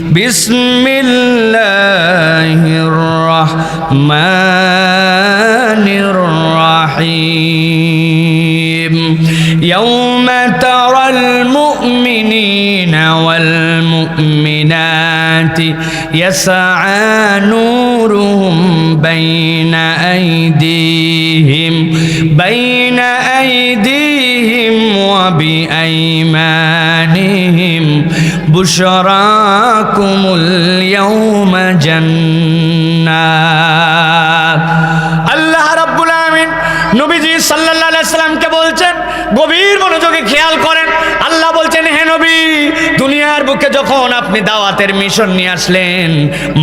بسم الله الرحمن الرحيم يوم ترى المؤمنين والمؤمنات يسعى نورهم بين أيديهم بين أيديهم وبأيمانهم বুশরাকুমুল ইয়াউমা জান্নাত আল্লাহ রাব্বুল আমিন নবীজি সাল্লাল্লাহু আলাইহি সাল্লামকে বলছেন গভীর আপনি দাওয়াতের মিশন নিয়ে আসলেন।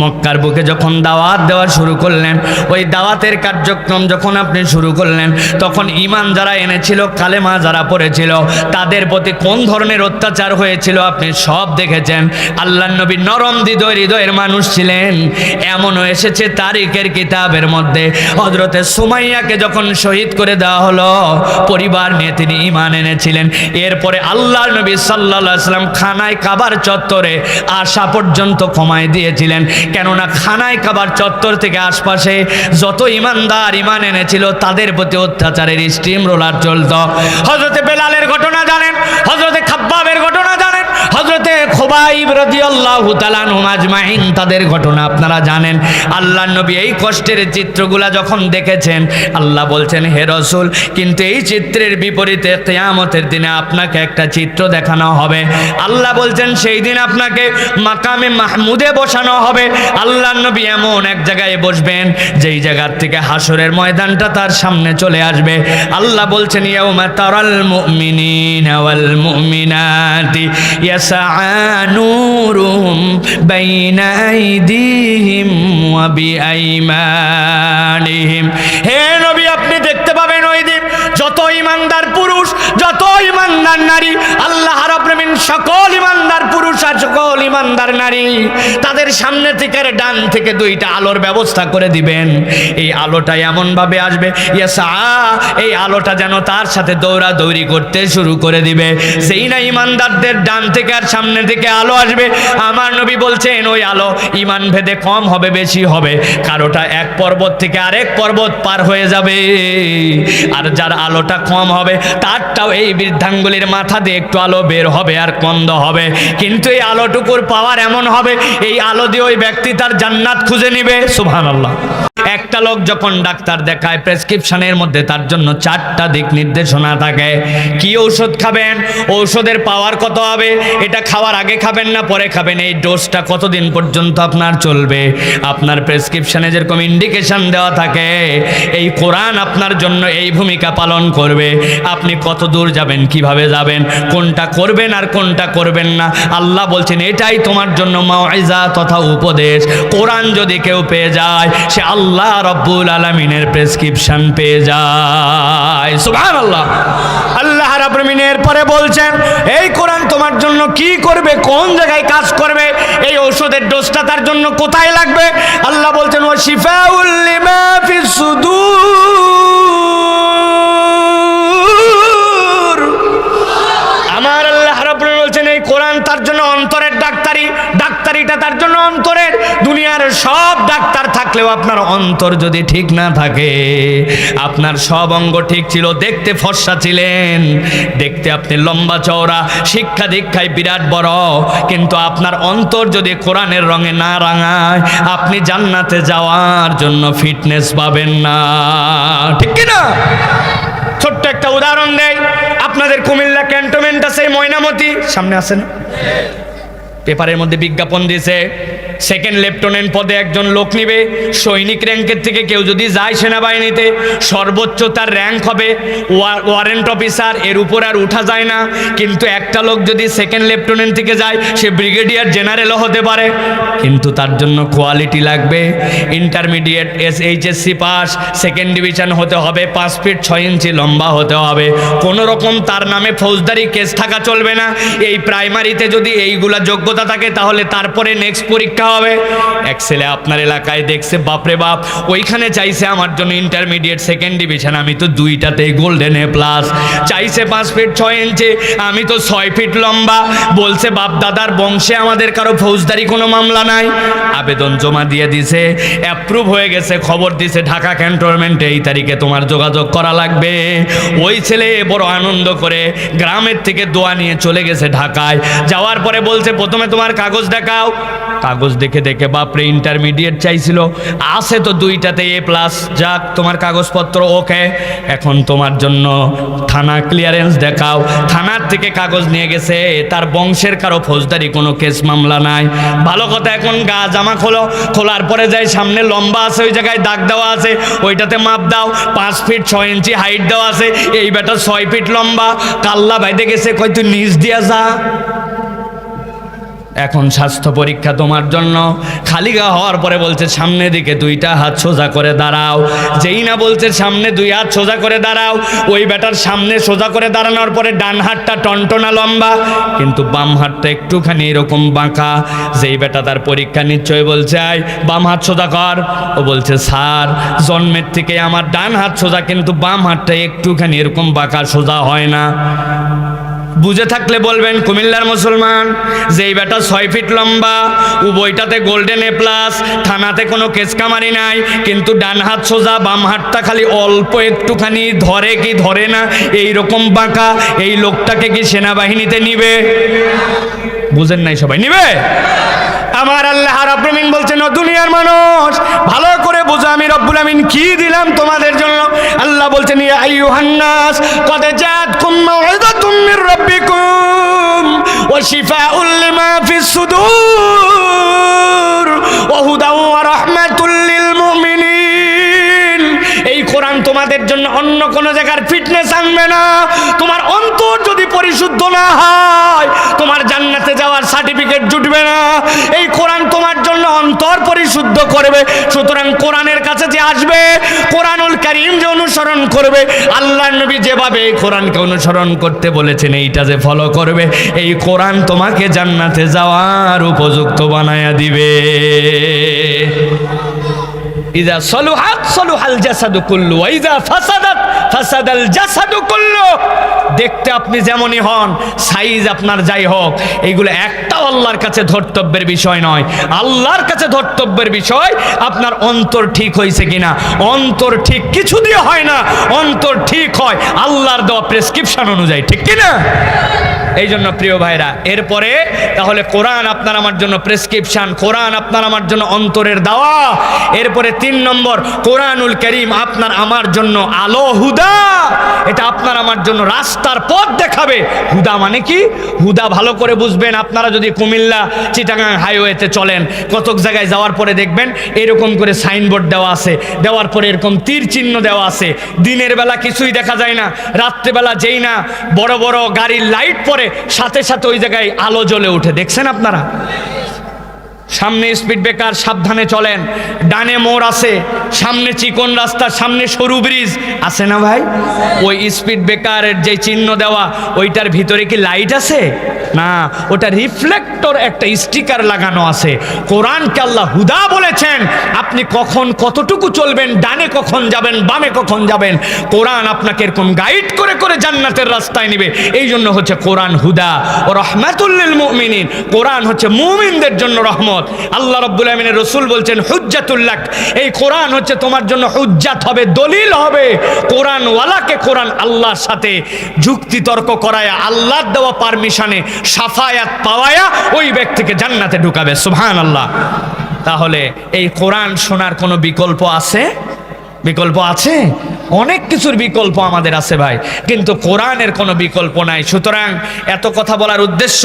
মক্কার বুকে যখন দাওয়াত দেওয়া শুরু করলেন, ওই দাওয়াতের কার্যক্রম যখন আপনি শুরু করলেন, তখন ইমান যারা এনেছিল, কালেমা যারা পড়েছিল, তাদের প্রতি কোন ধরনের অত্যাচার হয়েছিল আপনি সব দেখেছেন। আল্লাহ নবী নরম হৃদয় হৃদয়ের মানুষ ছিলেন। এমনও এসেছে তারিখের কিতাবের মধ্যে। হজরতে সুমাইয়াকে যখন শহীদ করে দেওয়া হলো, পরিবার নিয়ে তিনি ইমান এনেছিলেন। এরপরে আল্লাহ নবী সাল্লাহ সাল্লাম খানায় কাবার চত্বরে আসা পর্যন্ত কমায় দিয়েছিলেন। কেননা খানায় খাবার চত্বর থেকে আশপাশে যত ইমানদার ইমান এনেছিল, তাদের প্রতি অত্যাচারের স্টিম রোলার চলত হজরতে বেলালের ঘটনা জানেন? হজরতে খাব্বাবের ঘটনা জানেন? হজরতে খোবাইব রাদিয়াল্লাহু তাআলা আজমাইন, তাদের ঘটনা আপনারা জানেন। আল্লাহ নবী এই কষ্টের চিত্রগুলা যখন দেখেছেন, আল্লাহ বলছেন, হে রসুল, কিন্তু এই চিত্রের বিপরীতে কেয়ামতের দিনে আপনাকে একটা চিত্র দেখানো হবে। আল্লাহ বলছেন, সেই দিন আপনাকে মাকামে মাহমুদে বসানো হবে। আল্লাহ নবী এমন এক জায়গায় বসবেন, যেই জায়গার থেকে হাসরের ময়দানটা তার সামনে চলে আসবে। আল্লাহ বলছেন, ইয়াউমা তারাল মুমিনিনা ওয়াল মুমিনাতি ইয়াসআ নূরুহুম বাইনা দিহিম ওয়া বিআইমানিহিম হে নবী, আপনি দেখতে পাবেন ওই দিন যত ইমানদার পুরুষ, যত ইমানদার নারী, আল্লাহ রাব্বুল সকল ইমানদার পুরুষ সকল ইমানদার নারী তাদের সামনে থেকে আর ডান থেকে দুইটা আলোর ব্যবস্থা করে দিবেন। এই আলোটা এমন ভাবে আসবে এই আলোটা যেন তার সাথে দৌড়া দৌড়ি করতে শুরু করে দিবে। সেই না ইমানদারদের ডান থেকে আর সামনে থেকে আলো আসবে, আমার নবী বলছেন, ওই আলো ইমান ভেদে কম হবে, বেশি হবে। কারোটা এক পর্বত থেকে আরেক পর্বত পার হয়ে যাবে। আর যার আলোটা কম হবে, তারটাও এই বৃদ্ধাঙ্গুলির মাথা দিয়ে একটু আলো বের হবে আর কন্দ হবে। কিন্তু এই আলোটুকুর পাওয়ার এমন হবে, এই আলো দিয়ে ওই ব্যক্তি তার জান্নাত খুঁজে নিবে। সুবহানাল্লাহ। একটা লোক যখন ডাক্তার দেখায় প্রেসক্রিপশনের মধ্যে তার জন্য চারটা দিক নির্দেশনা থাকে। কি ঔষধ খাবেন? ঔষধের পাওয়ার কত হবে? এটা খাওয়ার আগে খাবেন না, পরে খাবেন? এই ডোজটা কতদিন পর্যন্ত আপনার চলবে? আপনার প্রেসক্রিপশনে যেরকম ইন্ডিকেশন দেওয়া থাকে, এই কোরআন আপনার জন্য এই ভূমিকা পালন করবে। আপনি কত দূর যাবেন, কীভাবে যাবেন, কোনটা করবেন আর কোনটা করবেন না? আল্লাহ বলছেন, এটাই তোমার জন্য মাওয়াইজা তথা উপদেশ। কোরআন যদি কেউ পেয়ে যায়, সে আল্লাহ রব্বুল আলমিনের প্রেসক্রিপশন পেয়ে যায়। সুবহান আল্লাহ আল্লাহ রাব্বিনের পরে বলছেন, এই কোরআন তোমার জন্য কি করবে? কোন জায়গায় কাজ করবে? এই ঔষধের ডোজটা তার জন্য কোথায় লাগবে? আল্লাহ বলছেন ও শিফাউল লিমা ফিস সুদূর। আমার আল্লাহ বলছেন, এই কোরআন তার জন্য অন্তরের ডাক্তারি, ডাক্তারিটা তার জন্য অন্তরের। দুনিয়ার সব ডাক্তার থাকলেও আপনার অন্তর যদি ঠিক না থাকে, আপনার সব অঙ্গ ঠিক ছিল, দেখতে ফর্সা ছিলেন। দেখতে আপনি লম্বা চওড়া, শিক্ষা দীক্ষায় বিরাট বড়, কিন্তু আপনার অন্তর যদি কোরআনের রঙে না রাঙায়, আপনি জান্নাতে যাওয়ার জন্য ফিটনেস পাবেন না। ঠিক কি না? ছোট্ট একটা উদাহরণ দেয় আপনাদের কুমিল্লা ক্যান্টনমেন্ট আছে ময়নামতি, সামনে আছে না? পেপারের মধ্যে বিজ্ঞাপন দিয়েছে সেকেন্ড লেফটেন্যান্ট পদে একজন লোক নিবে। সৈনিক র্যাঙ্কের থেকে কেউ যদি যায় সেনাবাহিনীতে, সর্বোচ্চ তার র্যাঙ্ক হবে ওয়া- ওয়ারেন্ট অফিসার এর উপর আর উঠা যায় না। কিন্তু একটা লোক যদি সেকেন্ড লেফটেন্যান্ট থেকে যায়, সে ব্রিগেডিয়ার জেনারেলও হতে পারে। কিন্তু তার জন্য কোয়ালিটি লাগবে। Intermediate S HSC pass second division হতে হবে, পাঁচ ফিট ছয় ইঞ্চি লম্বা হতে হবে। কোনো রকম তার নামে ফৌজদারি কেস থাকা চলবে না। এই প্রাইমারিতে যদি এইগুলা যোগ্যতা থাকে, তাহলে তারপরে নেক্সট পরীক্ষা হবে। এক ছেলে আপনার এলাকায় দেখছে, বাপরে বাপ, ওইখানে চাইছে আমার জন্য ইন্টারমিডিয়েট সেকেন্ড ডিভিশন আমি তো দুইটাতেই গোল্ডেন এ প্লাস চাইছে পাঁচ ফিট ছয় ইঞ্চি আমি তো ছয় ফিট লম্বা। বলছে, বাপ দাদার বংশে আমাদের কারও ফৌজদারি কোনো মামলা নাই। আবেদন জমা দিয়ে দিছে অ্যাপ্রুভ হয়ে গেছে, খবর দিছে, ঢাকা ক্যান্টনমেন্টে এই তারিখে তোমার যোগাযোগ করা লাগবে। ওই ছেলে বড় আনন্দ করে গ্রামের থেকে দোয়া নিয়ে চলে গেছে ঢাকায়। যাওয়ার পরে বলছে, প্রথমে তোমার কাগজ দেখাও। কাগজ দেখে দেখে বাপরে ইন্টারমিডিয়েট চাইছিল। আছে তো দুইটাতে এ প্লাস যাক, তোমার কাগজপত্র ওকে। এখন তোমার জন্য থানা ক্লিয়ারেন্স দেখাও। থানার থেকে কাগজ নিয়ে গেছে। তার বংশের কারও ফৌজদারি কোনো কেস মামলা নাই। ভালো কথা, এখন গা জামা খোলো। খোলার পরে যাই, সামনে লম্বা আছে, ওই জায়গায় দাগ দেওয়া আছে। ওইটাতে মাপ দাও। পাঁচ ফিট ছয় ইঞ্চি হাইট দেওয়া আছে। এই বেটা ছয় ফিট লম্বা। কাল্লা বাইতে গেছে। কয় তুই নিচ দিয়া যা। এখন স্বাস্থ্য পরীক্ষা তোমার জন্য। খালি গা হওয়ার পরে বলছে, সামনে দিকে দুইটা হাত সোজা করে দাঁড়াও। যেই না বলছে, সামনে দুই হাত সোজা করে দাঁড়াও। ওই বেটার সামনে সোজা করে দাঁড়ানোর পরে ডান হাতটা টনটনা লম্বা, কিন্তু বাম হাতটা একটুখানি এরকম বাঁকা। যেই বেটা তার পরীক্ষা নিশ্চয় বলছে, আয়, বাম হাত সোজা কর। ও বলছে, স্যার, জন্মের থেকে আমার ডান হাত সোজা, কিন্তু বাম হাতটা একটুখানি এরকম বাঁকা সোজা হয় না। বুঝে থাকলে বলবেন, কুমিল্লার মুসলমান, যেই বেটা ছয় ফিট লম্বা উভয়টাতে গোল্ডেন এ প্লাস থানাতে কোনো কেসকামারি নাই, কিন্তু ডান হাত সোজা, বাম হাতটা খালি অল্প একটুখানি ধরে কি ধরে না এই রকম বাঁকা, এই লোকটাকে কি সেনাবাহিনীতে নিবে? বুঝেন নাই সবাই, নিবে? আমার আল্লাহ রাব্বুল আমিন বলছেন, ও দুনিয়ার মানুষ, ভালো করে বোঝো, আমি রব্বুল আমিন কি দিলাম তোমাদের জন্য? আল্লাহ বলছেন, ইয়া আইয়ুহান নাস, কদ জাতকুম মাউইযাতুম মির রাব্বিকুম, ওয়া শিফাউল লিমা ফিস সুদূর, ওয়া হুদাও ওয়া রাহমাতুল মুমিনিন। এই কোরআন তোমাদের জন্য অন্য কোন জায়গার ফিটনেস আনবে না। তোমার অন্তর পরিশুদ্ধ না হয়, তোমার জান্নাতে যাওয়ার সার্টিফিকেট জুটবে না। এই কোরআন তোমার জন্য অন্তর পরিশুদ্ধ করবে। সুতরাং কোরআনের কাছে যে আসবে, কোরআনুল করিম যে অনুসরণ করবে, আল্লাহ নবী যেভাবে এই কোরআনকে অনুসরণ করতে বলেছেন, এইটা যে ফলো করবে, এই কোরআন তোমাকে জান্নাতে যাওয়ার উপযুক্ত বানায়া দিবে। ইজা সলুহাত সলুহাল জাসাদু কুল্লু ইজা ফাসাদাত ফাসাদাল জাসাদু কুল্লু। দেখতে আপনি যেমনই হন, সাইজ আপনার যাই হোক, এইগুলো একটাও আল্লাহর কাছে ধর্তব্যের বিষয় নয়। আল্লাহর কাছে ধর্তব্যের বিষয়, আপনার অন্তর ঠিক হয়েছে কিনা? অন্তর ঠিক কিছু দিয়ে হয় না, অন্তর ঠিক হয় আল্লাহর দেওয়া প্রেসক্রিপশন অনুযায়ী, ঠিক কিনা? এই জন্য প্রিয় ভাইরা, এরপরে তাহলে কোরআন আপনার আমার জন্য প্রেসক্রিপশন, কোরআন আপনার আমার জন্য অন্তরের দাওয়া। এরপরে তিন নম্বর, কোরআনুল করিম আপনার আমার জন্য আলো, হুদা। এটা আপনার আমার জন্য রাস্তার পথ দেখাবে। হুদা মানে কি? হুদা ভালো করে বুঝবেন। আপনারা যদি কুমিল্লা, চিটাগাং হাইওয়েতে চলেন, কতক জায়গায় যাওয়ার পরে দেখবেন এরকম করে সাইনবোর্ড দেওয়া আছে। দেওয়ার পরে এরকম তীর চিহ্ন দেওয়া আছে। দিনের বেলা কিছুই দেখা যায় না, রাত্রেবেলা যেই না, বড় বড় গাড়ির লাইট পরে সাথে সাথে ওই জায়গায় আলো জ্বলে উঠে দেখছেন আপনারা? সামনে স্পিড ব্রেকার, সাবধানে চলেন। ডানে মোড় আছে, সামনে চিকন রাস্তা, সামনে সরু ব্রিজ। আছে না ভাই? ওই স্পিড ব্রেকারের যে চিহ্ন দেওয়া, ওইটার ভিতরে কি লাইট আছে? না, ওটা রিফ্লেক্টর একটা স্টিকার লাগানো আছে। কোরআনকে আল্লাহ হুদা বলেছেন, আপনি কখন কতটুকু চলবেন, ডানে কখন যাবেন, বামে কখন যাবেন, কোরআন আপনাকে এরকম গাইড করে করে জান্নাতের রাস্তায় নেবে। এই জন্য হচ্ছে কোরআন হুদা। ও রহমাতুল্লিল মুমিনিন। কোরআন হচ্ছে মুমিনদের জন্য রহমত। আল্লাহ রব্বুল আমিনের রসুল বলছেন হুজ্জাতুল্লাহ এই কোরআন হচ্ছে তোমার জন্য হুজ্জাত হবে, দলিল হবে। কোরআন ওয়ালাকে কোরআন আল্লাহর সাথে যুক্তি তর্ক করায়া, আল্লাহর দেওয়া পারমিশনে সাফায়াত পাওয়ায়া ওই ব্যক্তিকে জান্নাতে ঢুকাবে সুহান আল্লাহ তাহলে এই কোরআন শোনার কোনো বিকল্প আছে? বিকল্প আছে? অনেক কিছুর বিকল্প আমাদের আছে ভাই, কিন্তু কোরআনের কোনো বিকল্প নাই। সুতরাং এত কথা বলার উদ্দেশ্য,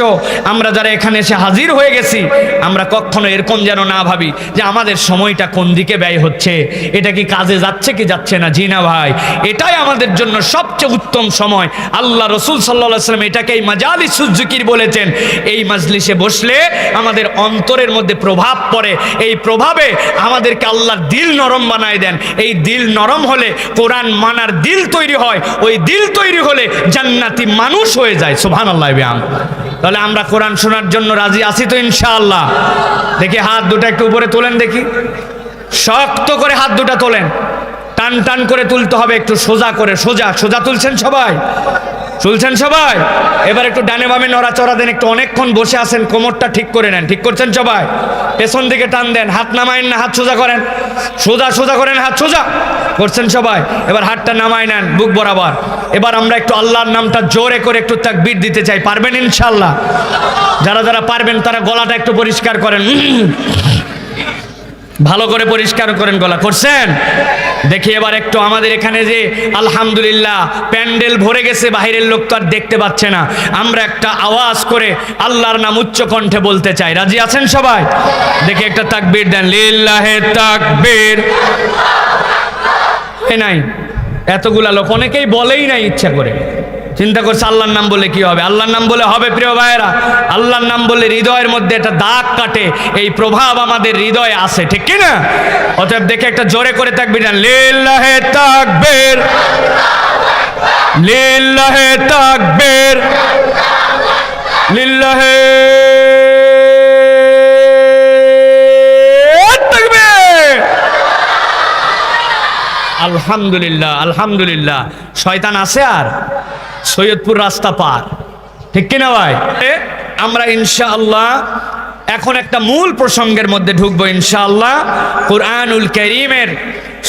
আমরা যারা এখানে এসে হাজির হয়ে গেছি, আমরা কখনো এরকম যেন না ভাবি যে আমাদের সময়টা কোন দিকে ব্যয় হচ্ছে। এটা কি কাজে যাচ্ছে কি যাচ্ছে না? জি না ভাই। এটাই আমাদের জন্য সবচেয়ে উত্তম সময়। আল্লাহ রসুল সাল্লাহ সাল্লাম এটাকে এই মাজালি সুজুকির বলেছেন। এই মাজলিসে বসলে আমাদের অন্তরের মধ্যে প্রভাব পড়ে। এই প্রভাবে আমাদেরকে আল্লাহ দিল নরম বানায় দেন। এই দিল নরম হলে কোরআন মানার দিল তৈরি হয়, ওই দিল তৈরি হলে জান্নাতি মানুষ হয়ে যায়। সোভান আল্লাহ ব্যায়াম তাহলে আমরা কোরআন শোনার জন্য রাজি আছি তো ইনশাআল্লাহ। দেখি হাত দুটা একটু উপরে তোলেন দেখি। শক্ত করে হাত দুটা তোলেন। টান টান করে তুলতে হবে, একটু সোজা করে, সোজা সোজা তুলছেন সবাই? তুলছেন সবাই? এবার একটু ডানে বামে নড়াচড়া দেন, একটু অনেকক্ষণ বসে আছেন, কোমরটা ঠিক করে নেন। ঠিক করছেন সবাই? পেছন দিকে টান দেন, হাত নামাইন না, হাত সোজা করেন। সোজা সোজা করেন, হাত সোজা। করছেন সবাই? এবার হাতটা নামাই নেন, বুক বরাবর। এবার আমরা একটু আল্লাহর নামটা জোরে করে একটু তাকবীর দিতে চাই। পারবেন ইনশাল্লাহ যারা যারা পারবেন, তারা গলাটা একটু পরিষ্কার করেন। ভালো করে পরিষ্কার করেন গলা। করছেন? দেখি এবার একটু আমাদের এখানে যে আলহামদুলিল্লাহ প্যান্ডেল ভরে গেছে, বাহিরের লোক তো আর দেখতে পাচ্ছে না। আমরা একটা আওয়াজ করে আল্লাহর নাম উচ্চ কণ্ঠে বলতে চাই। রাজি আছেন সবাই? দেখি একটা তাকবীর দেন, লিল্লাহে তাকবীর। নাই। এতগুলা লোক, অনেকেই বলেই নাই ইচ্ছা করে। চিন্তা করছে আল্লাহর নাম বলে কি হবে? আল্লাহর নাম বলে হবে প্রিয় ভাইয়েরা, আল্লাহর নাম বলে হৃদয়ের মধ্যে একটা দাগ কাটে, এই প্রভাব আমাদের হৃদয়ে আসে ঠিক কি না? অতএব দেখে একটা জোরে করে থাকবি না লিল্লাহে তাকবীর লিল্লাহে তাকবীর, লিল্লাহে আলহামদুলিল্লাহ আলহামদুলিল্লাহ। শয়তান আছে আর? সৈয়দপুর রাস্তা পার। ঠিক কিনা ভাই? আমরা ইনশাআল্লাহ এখন একটা মূল প্রসঙ্গের মধ্যে ঢুকবো ইনশাআল্লাহ। কোরআনুল করিমের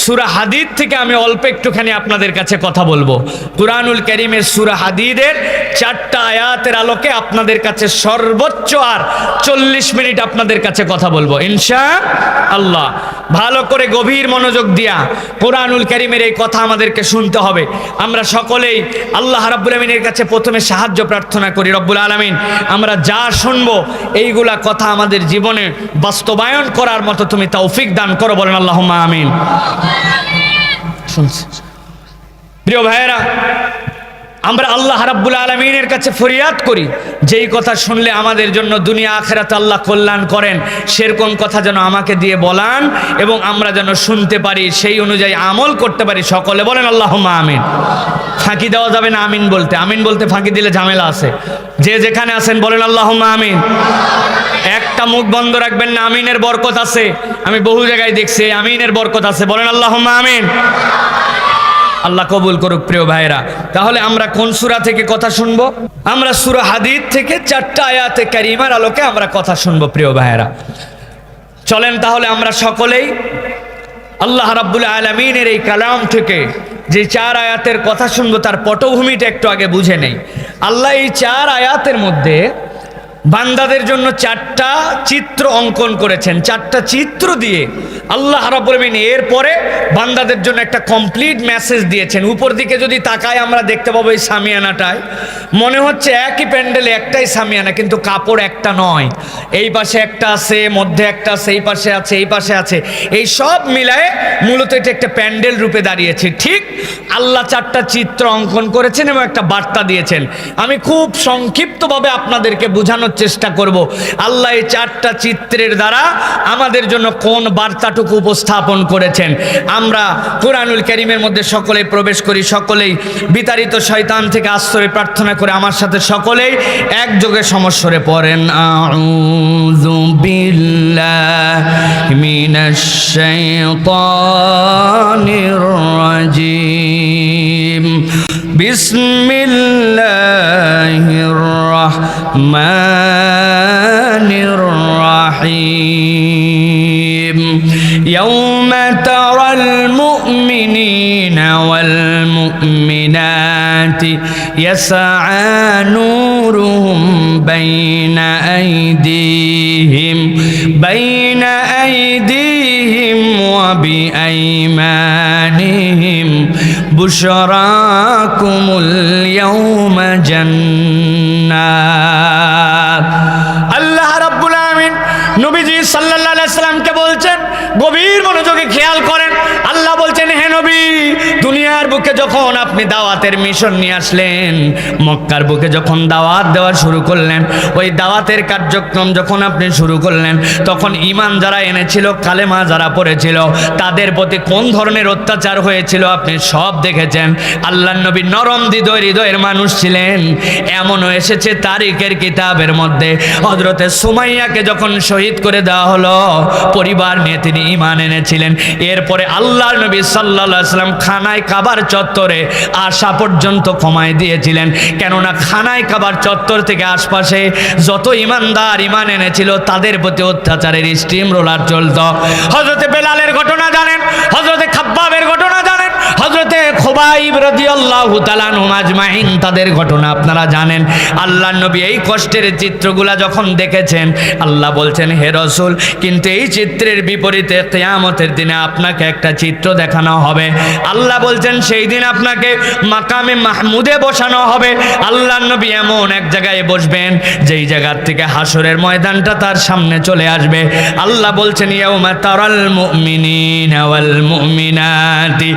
সুরা হাদিদ থেকে আমি অল্প একটুখানি আপনাদের কাছে কথা বলব। কোরআনুল করিমের সুরা হাদিদের চারটা আয়াতের আলোকে আপনাদের কাছে সর্বোচ্চ আর চল্লিশ মিনিট আপনাদের কাছে কথা বলব। ইনশা আল্লাহ ভালো করে গভীর মনোযোগ দিয়া কোরআনুল করিমের এই কথা আমাদেরকে শুনতে হবে। আমরা সকলেই আল্লাহ রাব্বুল আলমিনের কাছে প্রথমে সাহায্য প্রার্থনা করি, রব্বুল আলমিন। আমরা যা শুনব, এইগুলা কথা আমাদের জীবনে বাস্তবায়ন করার মতো তুমি তৌফিক দান করো, বলেন আল্লাহ আমিন। শুনছি। প্রিয় ভাইয়েরা আমরা আল্লাহ রাব্বুল আলমিনের কাছে ফরিয়াদ করি, যেই কথা শুনলে আমাদের জন্য দুনিয়া আখেরাতে আল্লাহ কল্যাণ করেন, সেরকম কথা যেন আমাকে দিয়ে বলান এবং আমরা যেন শুনতে পারি, সেই অনুযায়ী আমল করতে পারি সকলে বলেন আল্লাহ আমিন। ফাঁকি দেওয়া যাবে না আমিন বলতে আমিন বলতে ফাঁকি দিলে ঝামেলা আছে। যে যেখানে আছেন বলেন আল্লাহ আমিন। একটা মুখ বন্ধ রাখবেন না, আমিনের বরকত আছে। আমি বহু জায়গায় দেখছি আমিনের বরকত আছে, বলেন আল্লাহ আমিন। আল্লাহ কবুল করুক প্রিয় ভাইরা তাহলে আমরা কোন সুরা থেকে কথা শুনব? আমরা সুরা হাদিদ থেকে চারটা আয়াতে ক্যারিমার আলোকে আমরা কথা শুনব প্রিয় ভাইরা চলেন তাহলে আমরা সকলেই আল্লাহ রাব্বুল আলমিনের এই কালাম থেকে যে চার আয়াতের কথা শুনব, তার পটভূমিটা একটু আগে বুঝে নেই। আল্লাহ এই চার আয়াতের মধ্যে বান্দাদের জন্য চারটা চিত্র অঙ্কন করেছেন। চারটা চিত্র দিয়ে আল্লাহ রাব্বুল আলামিন এরপরে বান্দাদের জন্য একটা কমপ্লিট মেসেজ দিয়েছেন। উপর দিকে যদি তাকায় আমরা দেখতে পাবো এই সামিয়ানাটায়। মনে হচ্ছে একই প্যান্ডেলে একটাই সামিয়ানা, কিন্তু কাপড় একটা নয়। এই পাশে একটা আছে, মধ্যে একটা আছে, এই পাশে আছে, এই পাশে আছে। এই সব মিলায়ে মূলত এটা একটা প্যান্ডেল রূপে দাঁড়িয়েছে। ঠিক আল্লাহ চারটা চিত্র অঙ্কন করেছেন এবং একটা বার্তা দিয়েছেন। আমি খুব সংক্ষিপ্তভাবে আপনাদেরকে বোঝানোর চেষ্টা করব। আল্লাহ এই চারটা চিত্রের দ্বারা আমাদের জন্য কোন বার্তাটুকু উপস্থাপন করেছেন। আমরা কোরআনুল করিমের মধ্যে সকলেই প্রবেশ করি, সকলেই বিতাড়িত শয়তান থেকে আশ্রয় প্রার্থনা করে আমার সাথে সকলেই একযোগে সমস্যরে পড়েন। আউযু বিল্লাহি মিনাশ بسم الله الرحمن الرحيم يوم ترى المؤمنين والمؤمنات يسعى نورهم بين أيديهم بشراكم اليوم جنات বুকে যখন আপনি দাওয়াতের মিশন নিয়ে আসলেন, মক্কার বুকে যখন দাওয়াত দেওয়া শুরু করলেন, ওই দাওয়াতের কার্যক্রম যখন আপনি শুরু করলেন, তখন ইমান যারা এনেছিল, কালেমা যারা পড়েছিল, তাদের প্রতি কোন ধরনের অত্যাচার হয়েছিল আপনি সব দেখেছেন। আল্লাহ নবী নরম হৃদয় হৃদয়ের মানুষ ছিলেন, এমনও এসেছে তারিখের কিতাবের মধ্যে। হজরতে সুমাইয়াকে যখন শহীদ করে দেওয়া হলো, পরিবার নিয়ে তিনি ইমান এনেছিলেন। এরপরে আল্লাহ নবী সাল্লাহ সাল্লাম খানায় কাবার চত্বরে আসা পর্যন্ত কমায় দিয়েছিলেন। কেননা খানায় কাবার চত্বর থেকে আশপাশে যত ইমানদার ইমান এনেছিল, তাদের প্রতি অত্যাচারের স্টিম রোলার চলত হজরতে বেলালের ঘটনা জানেন? হজরতে খাব্বাবের ঘটনা জানেন? হজরতে খোবাইব রাদিয়াল্লাহু তাআলা আজমাইন, তাদের ঘটনা আপনারা জানেন। আল্লাহ নবী এই কষ্টের চিত্রগুলা যখন দেখেছেন, আল্লাহ বলছেন, হে রসুল, কিন্তু এই চিত্রের বিপরীতে কেয়ামতের দিনে আপনাকে একটা চিত্র দেখানো হবে। আল্লাহ বলছেন, সেই দিন আপনাকে মাকামে মাহমুদে বসানো হবে। আল্লাহ নবী এমন এক জায়গায় বসবেন, যেই জায়গার থেকে হাসরের ময়দানটা তার সামনে চলে আসবে। আল্লাহ বলছেন, ইয়াউমা তারাল মুমিনিনা ওয়াল মুমিনাতি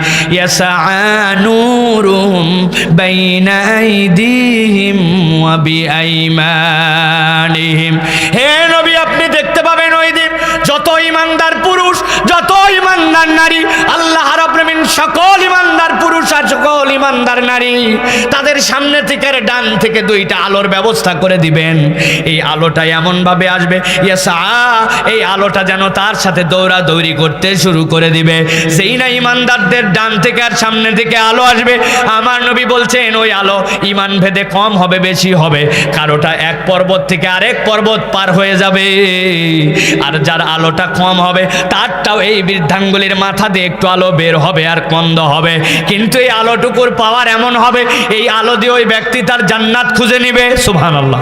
নূরুহুম বাইনা আইদিহিম ওয়া বিআইমানিহিম হে নবী, আপনি দেখতে পাবেন ওই দিন যত ইমানদার পুরুষ যত ইমানদার নারী, আল্লাহ রাব্বুল সকল ইমানদার পুরুষ আর সকল ইমানদার নারী তাদের সামনে থেকে ডান থেকে দুইটা আলোর ব্যবস্থা করে দিবেন। এই আলোটা এমন ভাবে আসবে এই আলোটা যেন তার সাথে দৌড়া দৌড়ি করতে শুরু করে দিবে। সেই না ইমানদারদের ডান থেকে আর সামনে থেকে আলো আসবে, আমার নবী বলছেন, ওই আলো ইমান ভেদে কম হবে, বেশি হবে। কারোটা এক পর্বত থেকে আরেক পর্বত পার হয়ে যাবে। আর যার আলোটা কম হবে তারটাও এই বৃদ্ধাঙ্গুলির মাথা দিয়ে একটু আলো বের হবে আর কন্দ হবে। কিন্তু এই আলোটুকুর পাওয়ার এমন হবে, এই আলো দিয়ে ওই ব্যক্তি তার জান্নাত খুঁজে নিবে। সুবহানাল্লাহ।